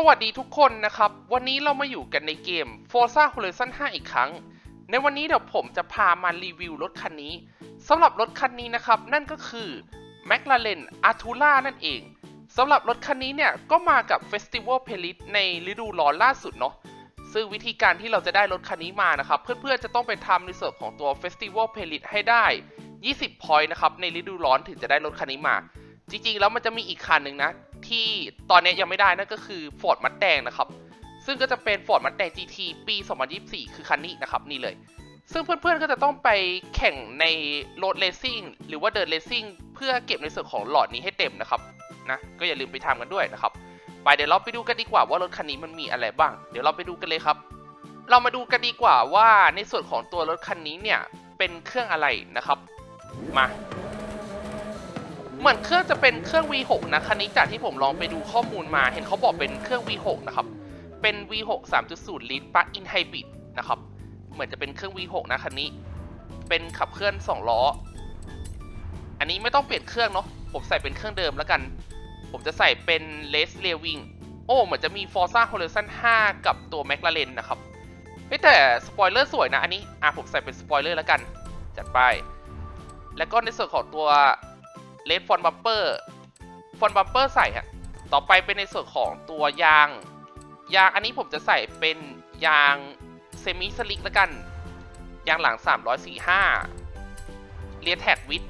สวัสดีทุกคนนะครับ วันนี้เรามาอยู่กันในเกม Forza Horizon 5 อีกครั้ง ในวันนี้เดี๋ยวผมจะพามารีวิวรถคันนี้สำหรับรถคันนี้นะครับ นั่นก็คือ McLaren Artura นั่นเองสำหรับรถคันนี้เนี่ย ก็มากับ Festival p a l i t ในฤดูร้อนล่าสุดเนาะซึ่งวิธีการที่เราจะได้รถคันนี้มานะครับ เพื่อนๆจะต้องไปทำในส่วนของตัว Festival p a l i t ให้ได้ 20 point นะครับในฤดูร้อนถึงจะได้รถคันนี้มา จริงๆ แล้วมันจะมีอีกคันหนึ่งนะ ที่ตอนนี้ยังไม่ได้นั่นก็คือ Ford m u s t a n g นะครับ ซึ่งก็จะเป็น Ford m u s t a n g GT ปี 2024 คือคันนี้นะครับนี่เลย ซึ่งเพื่อนๆ ก็จะต้องไปแข่งในโรดเลสซิ่งหรือว่าเดินเลสซิ่งเพื่อเก็บในส่วนของหลอดนี้ให้เต็มนะครับนะก็อย่าลืมไปทำกันด้วยนะครับ ไปเดี๋ยวเราไปดูกันดีกว่าว่ารถคันนี้มันมีอะไรบ้าง เดี๋ยวเราไปดูกันเลยครับ เรามาดูกันดีกว่าว่าในส่วนของตัวรถคันนี้เนี่ยเป็นเครื่องอะไรนะครับ มา เหมือนเครื่องจะเป็นเครื่อง V6 นะคันนี้จากที่ผมลองไปดูข้อมูลมา เห็นเขาบอกเป็นเครื่อง V6 นะครับ เป็น V6 3.0 ลิตร plug-in hybrid นะครับ เหมือนจะเป็นเครื่อง V6 นะคันนี้ เป็นขับเคลื่อน 2 ล้อ อันนี้ไม่ต้องเปลี่ยนเครื่องเนาะ ผมใส่เป็นเครื่องเดิมแล้วกัน ผมจะใส่เป็น Les r e w i n g โอ้ เหมือนจะมี Forza Horizon 5 กับตัว McLaren นะครับเฮ้แต่สปอยเลอร์สวยนะอันนี้ อะผมใส่เป็นสปอยเลอร์แล้วกัน จัดไป แล้วก็ในส่วนของตัว เลดฟอนบัมเปอร์ฟอนบัมเปอร์ใส่ฮะต่อไปเป็นในส่วนของตัวยาง ยางอันนี้ผมจะใส่เป็นยางเซมิสลิกแล้วกัน ยางหลัง 345เรียแท็กวิด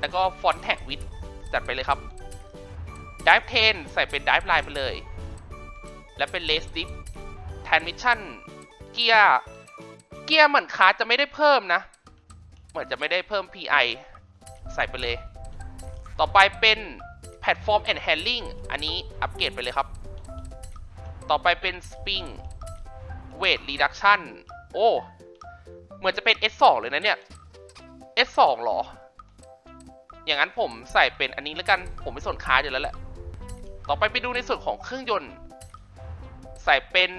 แล้วก็ฟอนแท็กวิดจัดไปเลยครับดิฟเทนใส่เป็นดิฟไลน์ไปเลย และเป็นเลสดิฟแทนมิชชั่นเกียร์เกียร์เหมือนคาจะไม่ได้เพิ่มนะ เหมือนจะไม่ได้เพิ่ม PI ใส่ไปเลย ต่อไปเป็น Platform and Handling อันนี้อัปเกรดไปเลยครับ ต่อไปเป็น Spring Weight Reduction โอ้เหมือนจะเป็น S2 เลยนะเนี่ย S2 หรอ อย่างนั้นผมใส่เป็นอันนี้แล้วกันผมไม่สนค้าอยู่แล้วแหละ ต่อไปไปดูในส่วนของเครื่องยนต์ ใส่เป็น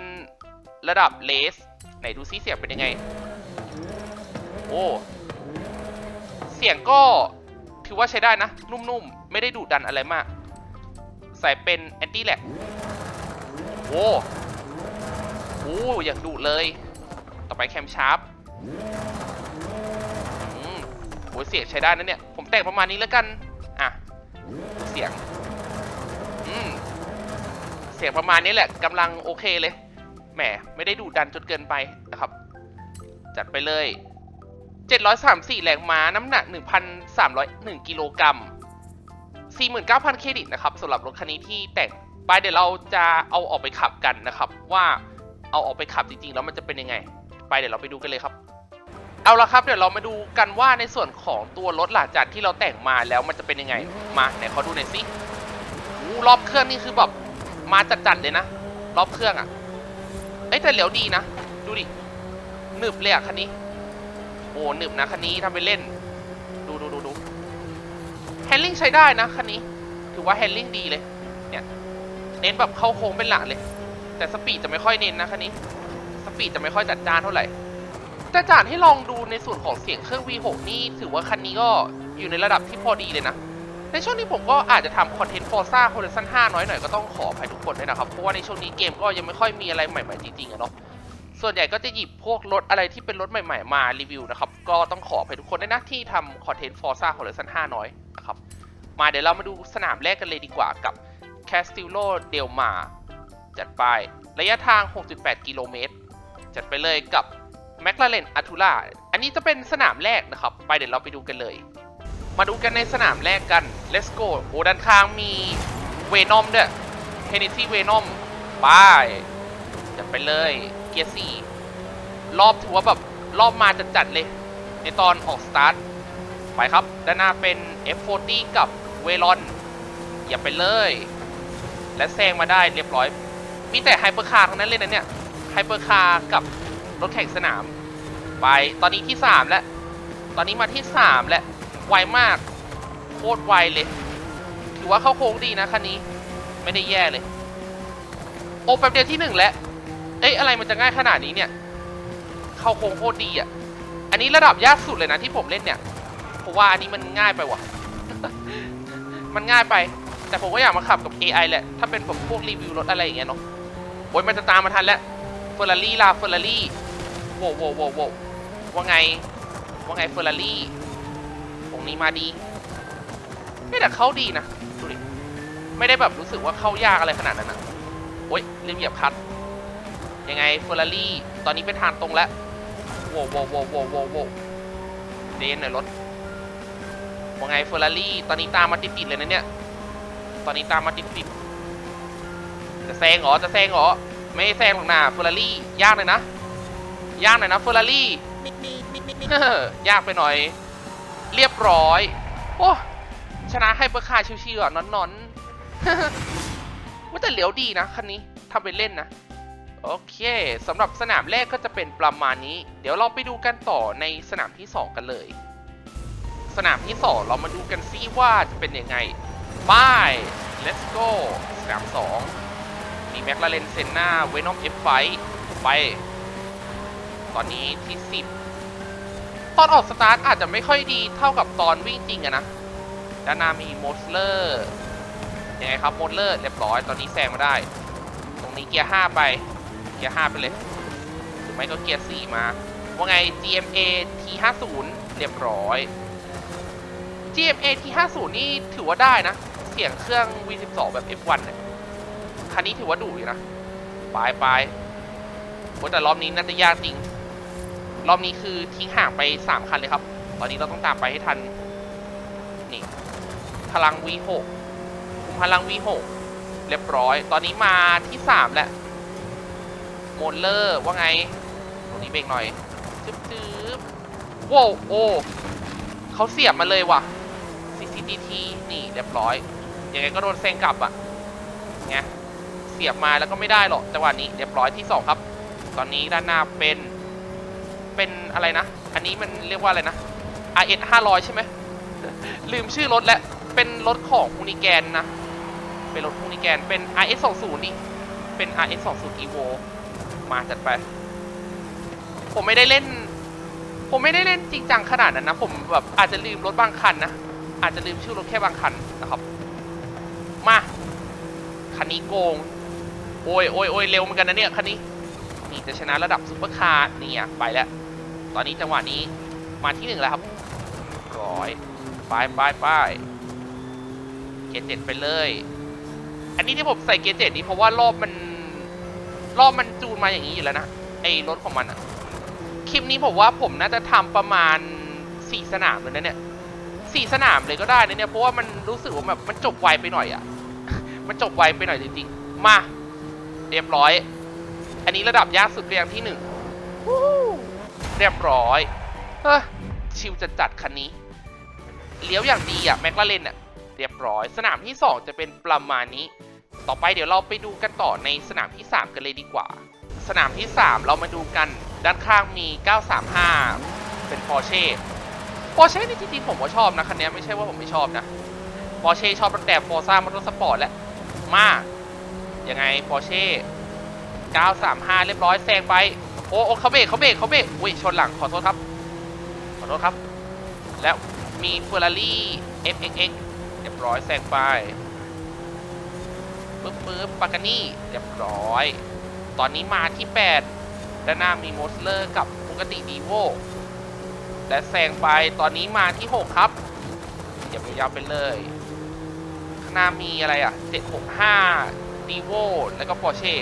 ระดับเลสไหนดูซิเสียงเป็นยังไง โอ้ เสียงก็ ถือว่าใช้ได้นะ นุ่มๆ ไม่ได้ดุดันอะไรมาก ใส่เป็นแอนตี้แลกโอ้โหอย่างดุเลย ต่อไปแคมชาร์ปโอืมโหเสียงใช้ได้นะเนี่ย ผมแต่งประมาณนี้แล้วกัน อะ เสียง อืม เสียงประมาณนี้แหละกำลังโอเคเลย แหม ไม่ได้ดุดันจนเกินไปนะครับ จัดไปเลย 734 แรงม้า น้ำหนัก 1,301 กิโลกรัม 49,000 เครดิตนะครับสำหรับรถคันนี้ที่แต่งไปเดี๋ยวเราจะเอาออกไปขับกันนะครับ ว่าเอาออกไปขับจริงๆ แล้วมันจะเป็นยังไง ไปเดี๋ยวเราไปดูกันเลยครับ เอาละครับเดี๋ยวเรามาดูกันว่าในส่วนของตัวรถหลังจากที่เราแต่งมาแล้วมันจะเป็นยังไง มาไหนขอดูหน่อยสิรอบเครื่องนี่คือแบบมาจัดๆเลยนะรอบเครื่องอะ่ะเอ้แต่เหลียวดีนะ ดูดิหนึบเลยอะคันนี้ โอ้หนึบนะคันนี้ทำไปเล่น ดูดูดูดูแฮนดิ้งใช้ได้นะคันนี้ ถือว่าแฮนดิ้งดีเลย เนี่ย เน้นแบบเข้าโค้งเป็นหลักเลย แต่สปีดจะไม่ค่อยเน้นนะคันนี้ สปีดจะไม่ค่อยจัดจ้านเท่าไหร่แต่จานให้ลองดูในส่วนของเสียงเครื่อง V6 นี่ถือว่าคันนี้ก็อยู่ในระดับที่พอดีเลยนะ ในช่วงนี้ผมก็อาจจะทำคอนเทนต์ Forza Horizon 5 น้อยหน่อยก็ต้องขออภัยทุกคนด้วยนะครับ เพราะว่าในช่วงนี้เกมก็ยังไม่ค่อยมีอะไรใหม่ๆจริงๆอะเนาะ ส่วนใหญ่ก็จะหยิบพวกรถอะไรที่เป็นรถใหม่ๆมารีวิวนะครับ ก็ต้องขออภัยทุกคนด้วยนะที่ทำคอนเทนต์ Forza Horizon 5น้อยนะครับ มาเดี๋ยวเรามาดูสนามแรกกันเลยดีกว่ากับ Castillo del Mar จัดไป ระยะทาง 6.8 กิโลเมตร จัดไปเลยกับ McLaren Artura อันนี้จะเป็นสนามแรกนะครับ ไปเดี๋ยวเราไปดูกันเลย มาดูกันในสนามแรกกัน Let's go โอ้ด้านข้างมีเวนอมด้วย Hennessy Venom ไปจัดไปเลย เกียร์สี่รอบถือว่าแบบรอบมาจัดๆเลย ในตอนออกสตาร์ทไปครับ ด้านหน้าเป็น F40 กับเวลอนอย่าไปเลย และแซงมาได้เรียบร้อย มีแต่ไฮเปอร์คาร์ทั้งนั้นเลยนะเนี่ยไฮเปอร์คาร์กับรถแข่งสนาม ไปตอนนี้ที่ 3 แล้ว ตอนนี้มาที่ 3 แล้ว ไวมาก โคตรไวเลย ถือว่าเข้าโค้งดีนะคันนี้ ไม่ได้แย่เลย โอ้แป๊บเดียวที่หนึ่งแล้ว เอ้ยอะไรมันจะง่ายขนาดนี้เนี่ย เข้าโค้งโคตรดีอะ อันนี้ระดับยากสุดเลยนะที่ผมเล่นเนี่ยผมว่าอันนี้มันง่ายไปว่ะ มันง่ายไป แต่ผมก็อยากมาขับกับ AI แหละ ถ้าเป็นผมพวกรีวิวรถอะไรอย่างเงี้ยเนาะโอ้ยมันจะตามมาทันแล้วเฟอร์รารี่ล่ะเฟอร์รารี่โว้วโว้วโว้วโว้ว่าไง ว่าไงเฟอร์รารี่ตรงนี้มาดีไม่แต่เข้าดีนะ ดูดิ ไม่ได้แบบรู้สึกว่าเข้ายากอะไรขนาดนั้นนะโอ๊ยเรียบเหยียบคัด ยังไงเฟอร์รารี่ตอนนี้เป็นทางตรงแล้วโว้วโว้วโว้วโว้วโว้วโว้เดนหน่อยรถว่าไงเฟอร์รารี่ตอนนี้ตามมาติดๆเลยนะเนี่ยตอนนี้ตามมาติดๆจะแซงเหรอจะแซงเหรอไม่แซงหรอกนะเฟอร์รารี่ยากเลยนะยากหน่อยนะเฟอร์รารี่ยากไปหน่อย เรียบร้อยโอ้ชนะให้เบอร์คาชิวๆอะนอนนอนๆว่าแต่เหลียวดีนะคันนี้ทำเป็นเล่นนะ โอเคสำหรับสนามแรกก็จะเป็นประมาณนี้ เดี๋ยวเราไปดูกันต่อในสนามที่ 2 กันเลย สนามที่ 2 เรามาดูกันซิว่าจะเป็นยังไงบาย let's go สนาม 2 มีแมคลาเรนเซนนาเวนอมเอฟไฟไป ตอนนี้ที่ 10 ตอนออกสตาร์ทอาจจะไม่ค่อยดีเท่ากับตอนวิ่งจริงอะนะด้านหน้ามีโมสเลอร์ยังไงครับโมสเลอร์เรียบร้อยตอนนี้แซงมาได้ ตรงนี้เกียร์ 5 ไป เกียร์5ไปเลยหรือไม่ก็เกียร์4มา ว่าไง GMA T50 เรียบร้อย GMA T50 นี่ถือว่าได้นะ เสียงเครื่อง V12 แบบ F1 เนี่ยคันนี้ถือว่าดุอยู่นะไปไปโอ้แต่รอบนี้น่าจะยากจริง รอบนี้คือทิ้งห่างไป 3 คันเลยครับ ตอนนี้เราต้องตามไปให้ทัน นี่ พลัง V6 คุมพลัง V6 เรียบร้อย ตอนนี้มาที่ 3 แล้ว มเลอร์ว่าไง ตรงนี้เบรกหน่อยจึ๊บจึ๊บโว้วโอ้เขาเสียบมาเลยว่ะ CCTT นี่เรียบร้อยยังไงก็โดนแซงกลับอะไงเสียบมาแล้วก็ไม่ได้หรอกจังหวะนี้เรียบร้อยที่ 2 ครับ ตอนนี้ด้านหน้าเป็นเป็นอะไรนะ อันนี้มันเรียกว่าอะไรนะ RS 500 ใช่ไหมลืมชื่อรถแล้วเป็นรถของฮูนิแกนนะ เป็นรถฮูนิแกนเป็น RS 20นี่เป็น RS 20 Evo มาจัดไป ผมไม่ได้เล่น ผมไม่ได้เล่นจริงจังขนาดนั้นนะ ผมแบบอาจจะลืมรถบางคันนะ อาจจะลืมชื่อรถแค่บางคันนะครับ มา คันนี้โกง โอ้ยโอ้ยโอ้ยเร็วเหมือนกันนะเนี่ยคันนี้ นี่จะชนะระดับซุปเปอร์คาร์นี่อะไปแล้ว ตอนนี้จังหวะนี้มาที่หนึ่งแล้วครับร้อยไปไปไปเกียร์เจ็ดไปเลย อันนี้ที่ผมใส่เกียร์เจ็ดนี่เพราะว่ารอบมัน รอบมันจูนมาอย่างนี้อยู่แล้วนะไอ้รถของมันอะคลิปนี้ผมว่าผมน่าจะทำประมาณสี่สนามเลยนะเนี่ยสี่สนามเลยก็ได้นะเนี่ยเพราะว่ามันรู้สึกว่าแบบมันจบไวไปหน่อยอะมันจบไวไปหน่อยจริงๆ มาเรียบร้อย อันนี้ระดับยากสุดเรียงที่หนึ่งเรียบร้อยเฮ้ชิวจัดจัดคันนี้ เลี้ยวอย่างดีอะแมคลาเรนอะเรียบร้อย สนามที่2จะเป็นประมาณนี้ ต่อไปเดี๋ยวเราไปดูกันต่อในสนามที่ 3 กันเลยดีกว่า สนามที่ 3 เรามาดูกันด้านข้างมี 935 เป็น Porsche Porsche นี่จริงๆผมก็ชอบนะคันนี้ไม่ใช่ว่าผมไม่ชอบนะ Porsche ชอบตั้งแต่ Forza Motorsport แล้วมายังไง Porsche 935 เรียบร้อยแซงไป โอ้โอ้เขาเบรกเขาเบรกเขาเบรกอุ้ยชนหลังขอโทษครับ ขอโทษครับ แล้วมี Ferrari FXX เรียบร้อยแซงไป ปึ๊บปึ๊บปากานี่เรียบร้อย ตอนนี้มาที่ 8 ด้านหน้ามีโมสเลอร์กับปุกติดีโวและแซงไปตอนนี้มาที่ 6 ครับเดี๋ยวยาวไปเลย ข้างหน้ามีอะไรอะ 765ดีโวแล้วก็ Porsche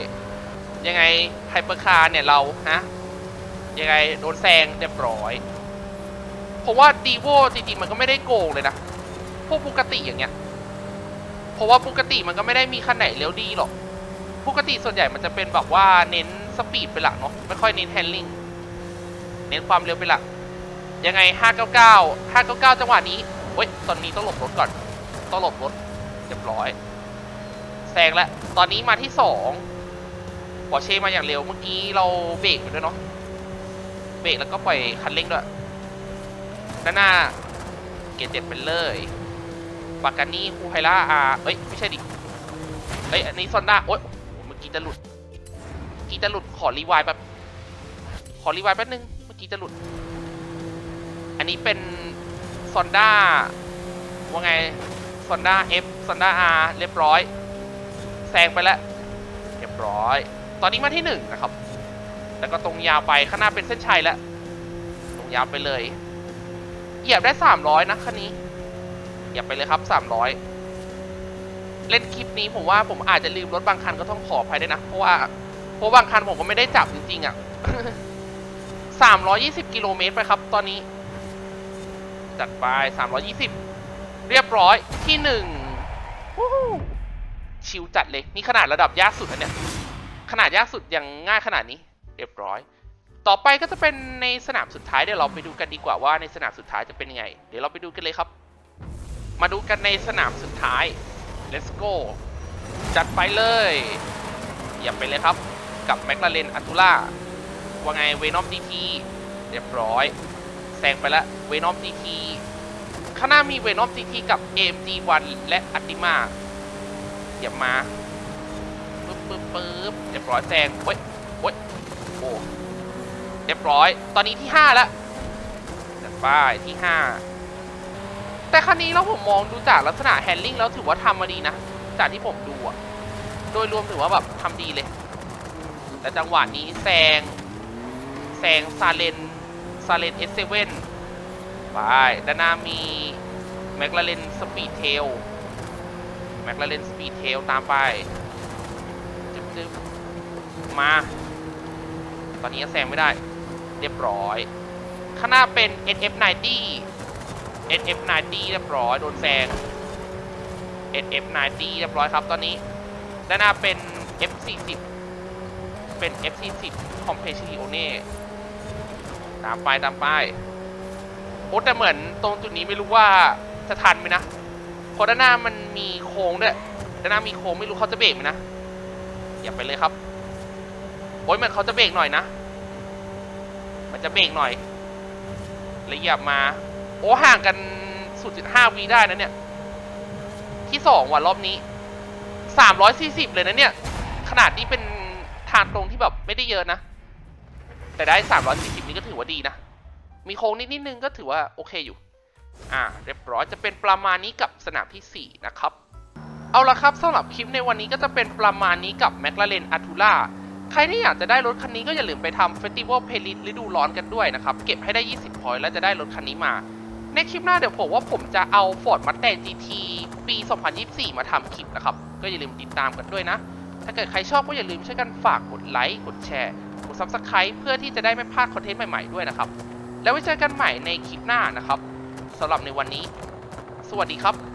ยังไงไฮเปอร์คาร์เนี่ยเราฮะยังไงโดนแซงเรียบร้อยผมว่าดีโวจริงๆมันก็ไม่ได้โกงเลยนะ พวกปกติอย่างเงี้ย ราะว่าปกติมันก็ไม่ได้มีคันไหนเร็วดีหรอกปกติส่วนใหญ่มันจะเป็นแบบว่าเน้นสปีดเป็นหลักเนาะไม่ค่อยเน้นแฮนด์ลิงเน้นความเร็วเป็นหลัก ยังไง 599 599 จังหวะนี้เว้ยตอนนี้ต้องหลบรถก่อน ต้องหลบรถเรียบร้อยแซงแล้วตอนนี้มาที่สองปอร์เช่มาอย่างเร็วเมื่อกี้เราเบรกไปด้วยเนาะเบรกแล้วก็ปล่อยคันเร่งด้วยด้านหน้าเกียร์เจ็ดไปเลย ปากานี่คูไฮล่าอาเอ้ย ไม่ใช่ดิ เอ้ย อันนี้ซอนด้าโอ๊ยเมื่อกี้จะหลุดเมื่อกี้จะหลุด ขอรีวล์แบบ ขอรีวล์แป๊บนึง เมื่อกี้จะหลุด อันนี้เป็นซอนด้าว่าไงซอนด้า F ซอนด้า R เรียบร้อย แซงไปแล้ว เรียบร้อย ตอนนี้มาที่หนึ่งนะครับ แล้วก็ตรงยาวไป ข้างหน้าเป็นเส้นชัยแล้ว ตรงยาวไปเลย เหยียบได้300นะคันนี้ เหยียบไปเลยครับ 300 เล่นคลิปนี้ผมว่าผมอาจจะลืมรถบางคันก็ต้องขออภัยด้วยนะ เพราะว่าเพราะบางคันผมก็ไม่ได้จับจริงๆอะ่ะ 320 กิโลเมตรไปครับ ตอนนี้ จัดไป 320 เรียบร้อยที่หนึ่งชิวจัดเลย นี่ขนาดระดับยากสุดนะเนี่ย ขนาดยากสุดยังง่ายขนาดนี้ เรียบร้อยต่อไปก็จะเป็นในสนามสุดท้ายเดี๋ยวเราไปดูกันดีกว่าว่าในสนามสุดท้ายจะเป็นยังไง เดี๋ยวเราไปดูกันเลยครับ มาดูกันในสนามสุดท้าย let's go จัดไปเลยอย่าไปเลยครับ กับแม l ลาเรนอัตูล่าว่าไงเวนอมดีทีเรียบร้อยแซงไปแล้วเวนอมดีทีข้างหน้ามีเวนอมดีทีกับ AMG1 และอัติมาอย่ามาปึ๊บปึ๊บปึ๊บเรียบร้อยแซงเว้ยเว้ยโอ้เรียบร้อย ตอนนี้ที่ 5 แล้วจัดไปที่ 5 แต่คันนี้แล้วผมมองดูจากลักษณะแฮนดิ้งแล้วถือว่าทำมาดีนะ จากที่ผมดูอะโดยรวมถือว่าแบบทำดีเลย แต่จังหวะนี้แซง แซงซาเลนซาเลน S7 ไปด้านหน้ามีแม l ลาเรนสปีดเทลแม l ลาเรนสปีดเทลตามไปจึ๊บจึ๊บมา ตอนนี้แซงไม่ได้ เรียบร้อยข้างหน้าเป็น SF90 SF90 เรียบร้อยโดนแซง SF90 เรียบร้อยครับตอนนี้ด้านหน้าเป็น F40 เป็น F40 c o m p a t i o n e ตามไปตามไปโอ้แต่เหมือนตรงจุดนี้ไม่รู้ว่าจะทันไหมนะเพราะด้านหน้ามันมีโค้งด้วยด้านหน้ามีโค้งไม่รู้เขาจะเบรกไหมนะอย่าไปเลยครับโอ้ยเหมือนเขาจะเบรกหน่อยนะ มันจะเบรกหน่อยแล้วเหยียบมา โอ้ห่างกัน 0.5วิได้นะเนี่ย ที่สองว่ะรอบนี้ 340 เลยนะเนี่ย ขนาดนี้เป็นทางตรงที่แบบไม่ได้เยอะนะ แต่ได้ 340 นี่ก็ถือว่าดีนะ มีโค้งนิดนิดนึงก็ถือว่าโอเคอยู่ อ่า เรียบร้อยจะเป็นประมาณนี้กับสนามที่ 4 นะครับ เอาละครับสำหรับคลิปในวันนี้ก็จะเป็นประมาณนี้กับ McLaren a t u l a ใครที่อยากจะได้รถคันนี้ก็อย่าลืมไปทำ Festival Playlist ฤดูร้อนกันด้วยนะครับ เก็บให้ได้ 20พอยต์แล้วจะได้รถคันนี้มา ในคลิปหน้าเดี๋ยวผมว่าผมจะเอา Ford Mustang GT ปี 2024 มาทำคลิปนะครับ ก็อย่าลืมติดตามกันด้วยนะ ถ้าเกิดใครชอบก็อย่าลืมช่วยกันฝากกดไลค์ กดแชร์ กด Subscribe เพื่อที่จะได้ไม่พลาดคอนเทนต์ใหม่ๆด้วยนะครับ แล้วไว้เจอกันใหม่ในคลิปหน้านะครับสำหรับในวันนี้ สวัสดีครับ